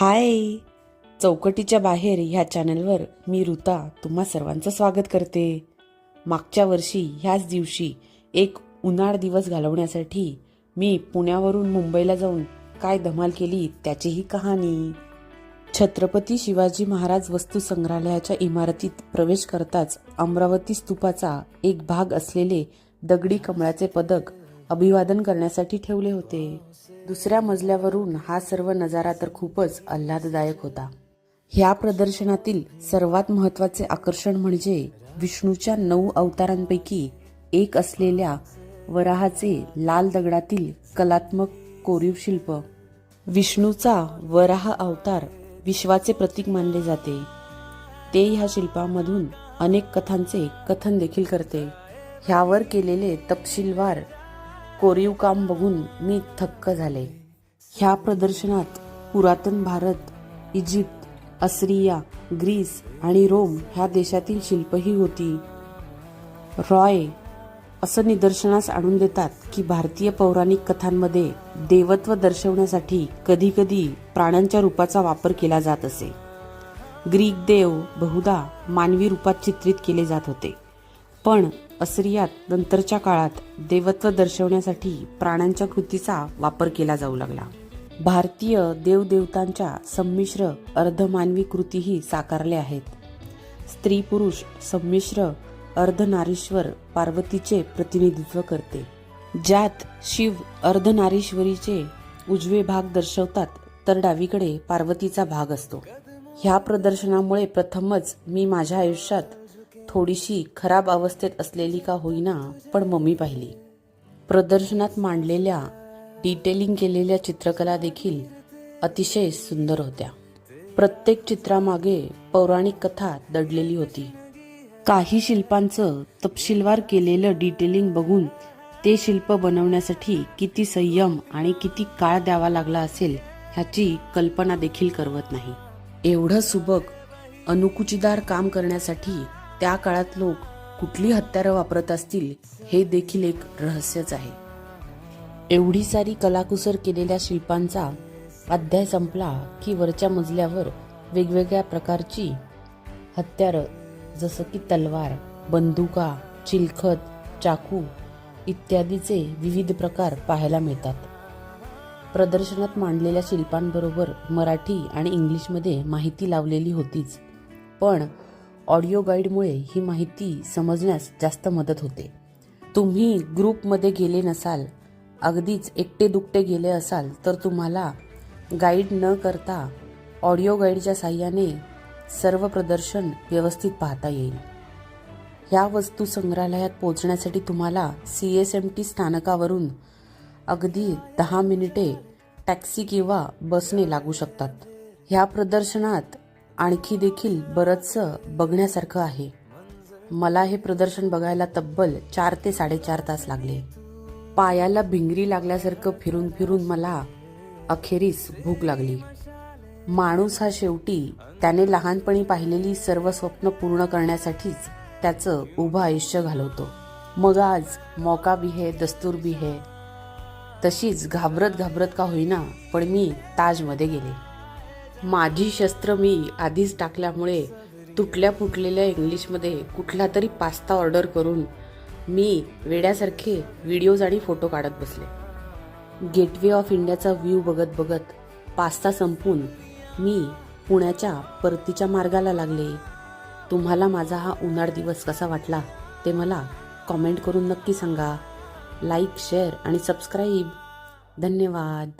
हाय. चौकटीच्या बाहेर ह्या चॅनलवर मी ऋता तुम्हा सर्वांचं स्वागत करते. मागच्या वर्षी ह्याच दिवशी एक उन्हाळ दिवस घालवण्यासाठी मी पुण्यावरून मुंबईला जाऊन काय धमाल केली त्याचीही कहाणी. छत्रपती शिवाजी महाराज वस्तू संग्रहालयाच्या इमारतीत प्रवेश करताच अमरावती स्तूपाचा एक भाग असलेले दगडी कमळाचे पदक अभिवादन करण्यासाठी ठेवले होते. दुसऱ्या मजल्यावरून हा सर्व नजारा तर खूपच आल्हाददायक होता. ह्या प्रदर्शनातील सर्वात महत्त्वाचे आकर्षण म्हणजे विष्णूच्या नऊ अवतारांपैकी एक असलेल्या वराहाचे लाल दगडातील कलात्मक कोरीव शिल्प विष्णूचा वराह अवतार विश्वाचे प्रतीक मानले जाते. ते ह्या शिल्पामधून अनेक कथांचे कथन देखील करते. ह्यावर केलेले तपशीलवार कोरीव काम बघून मी थक्क झाले. ह्या प्रदर्शनात पुरातन भारत इजिप्त असरिया ग्रीस आणि रोम ह्या देशातील शिल्पही होती. रॉय असं निदर्शनास आणून देतात की भारतीय पौराणिक कथांमध्ये देवत्व दर्शवण्यासाठी कधीकधी प्राण्यांच्या रूपाचा वापर केला जात असे. ग्रीक देव बहुधा मानवी रूपात चित्रित केले जात होते. पण असरियात नंतरच्या काळात देवत्व दर्शवण्यासाठी प्राण्यांच्या कृतीचा वापर केला जाऊ लागला. भारतीय देवदेवतांच्या संमिश्र अर्धमानवी कृतीही साकारल्या आहेत. स्त्री पुरुष संमिश्र अर्धनारीश्वर पार्वतीचे प्रतिनिधित्व करते. ज्यात शिव अर्धनारीश्वरीचे उजवे भाग दर्शवतात तर डावीकडे पार्वतीचा भाग असतो. ह्या प्रदर्शनामुळे प्रथमच मी माझ्या आयुष्यात थोडीशी खराब अवस्थेत असलेली का होईना पण मम्मी पाहिली. प्रदर्शनात मांडलेल्या डिटेलिंग केलेल्या चित्रकला देखील अतिशय सुंदर होत्या. प्रत्येक चित्रामागे पौराणिक कथा दडलेली होती. काही शिल्पांचं तपशीलवार केलेलं डिटेलिंग बघून ते शिल्प बनवण्यासाठी किती संयम आणि किती काळ द्यावा लागला असेल ह्याची कल्पना देखील करवत नाही. एवढं सुबक अनुकुचीदार काम करण्यासाठी त्या काळात लोक कुठली हत्यारं वापरत असतील हे देखील एक रहस्यच आहे. एवढी सारी कलाकुसर केलेल्या शिल्पांचा अध्याय संपला की वरच्या मजल्यावर वेगवेगळ्या प्रकारची हत्यारं जसं की तलवार बंदुका चिलखत चाकू इत्यादीचे विविध प्रकार पाहायला मिळतात. प्रदर्शनात मांडलेल्या शिल्पांबरोबर मराठी आणि इंग्लिशमध्ये माहिती लावलेली होतीच. पण ऑडिओ गाईडमुळे ही माहिती समजण्यास जास्त मदत होते. तुम्ही ग्रुपमध्ये गेले नसाल अगदीच एकटे दुकटे गेले असाल तर तुम्हाला गाईड न करता ऑडिओ गाईडच्या साह्याने सर्व प्रदर्शन व्यवस्थित पाहता येईल. ह्या वस्तू संग्रहालयात पोहोचण्यासाठी तुम्हाला सी एस एम टी स्थानकावरून अगदी दहा मिनिटे टॅक्सी किंवा बसने लागू शकतात. ह्या प्रदर्शनात आणखी देखील बरंचसं बघण्यासारखं आहे. मला हे प्रदर्शन बघायला तब्बल चार ते साडेचार तास लागले. पायाला भिंगरी लागल्यासारखं फिरून फिरून मला अखेरीस भूक लागली. माणूस हा शेवटी त्याने लहानपणी पाहिलेली सर्व स्वप्न पूर्ण करण्यासाठीच त्याचं उभं आयुष्य घालवतो. मग आज मौका भी है दस्तूर भी है. तशीच घाबरत घाबरत का होईना पण मी ताजमध्ये गेले. माझी शस्त्र मी आधीच टाकल्यामुळे तुटल्या फुटलेल्या इंग्लिशमध्ये कुठला तरी पास्ता ऑर्डर करून मी वेड्यासारखे व्हिडिओज आणि फोटो काढत बसले. गेटवे ऑफ इंडियाचा व्ह्यू बघत बघत पास्ता संपून मी पुण्याच्या परतीच्या मार्गाला लागले. तुम्हाला माझा हा उन्हाळ दिवस कसा वाटला ते मला कॉमेंट करून नक्की सांगा. लाईक शेअर आणि सबस्क्राईब. धन्यवाद.